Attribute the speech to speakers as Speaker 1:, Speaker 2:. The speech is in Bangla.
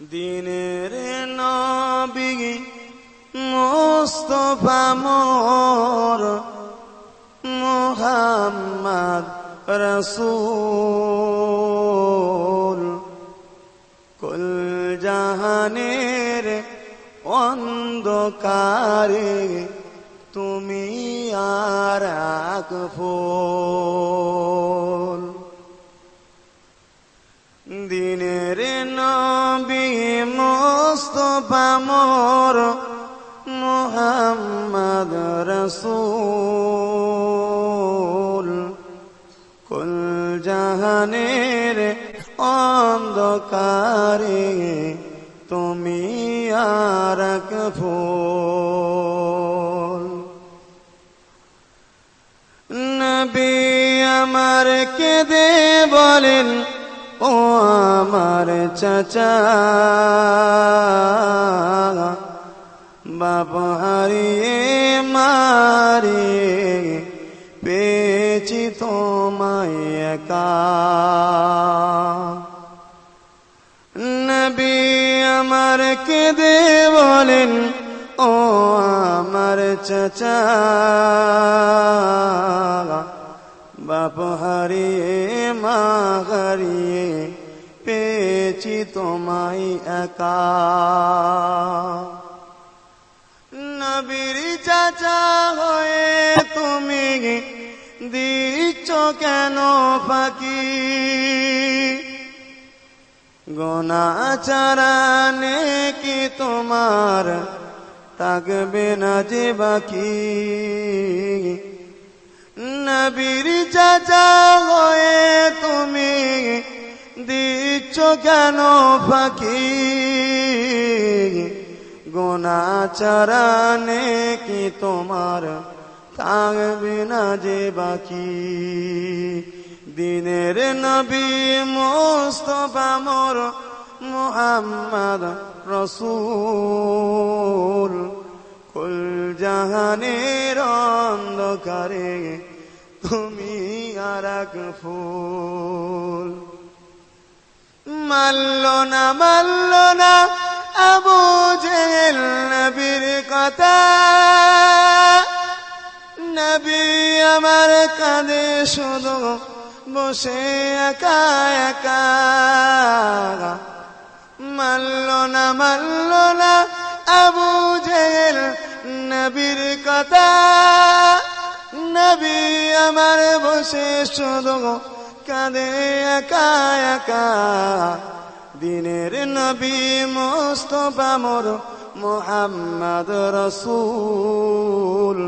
Speaker 1: দিনের নবী মোস্তফা মোর মোহাম্মদ রসুল। কুল জাহানের অন্ধকারে তুমি আর ফুল দিনের নবী মোস্তফা মোর মোহাম্মদ রসুল। কুল জাহানের অন্ধকারে তুমি আর এক ফুল। নবী আমার কেঁদে বলেন ও আমার চাচা, বাপ হারিয়ে মারিয়ে পেয়েছি তোমায় একা। নবী আমার কেঁদে বলেন, ও আমার চাচা বাপ হারিয়ে মা হারিয়ে পেয়েছি তোমায় একা। নবীর চাচা হয়ে তুমি দিচ্ছ কেন ফাঁকি? গোনা চারানে কি তোমার থাকবে না যে বাকি? নবীর চাচা হয়ে তুমি দিচ্ছ কেন ফাঁকি? গোনা চারানে কি তোমার থাকবে না যে বাকি? দিনের নবী মোস্তফা মোর মুহাম্মদ রসুল। কুল জাহানের অন্ধকারে তুমি আর এক ফুল। মাল্ল না মাল্ল না, আবু জেল নবীর কথা। নবী আমার কাঁদে শুধু বসে একা একা। মাল্ল না মাল্ল না, আবু জেল নবীর কথা। আমার বসে শুধু কাঁদে একা একা। দিনের নবী মোস্তফা মোর মোহাম্মদ রসুল।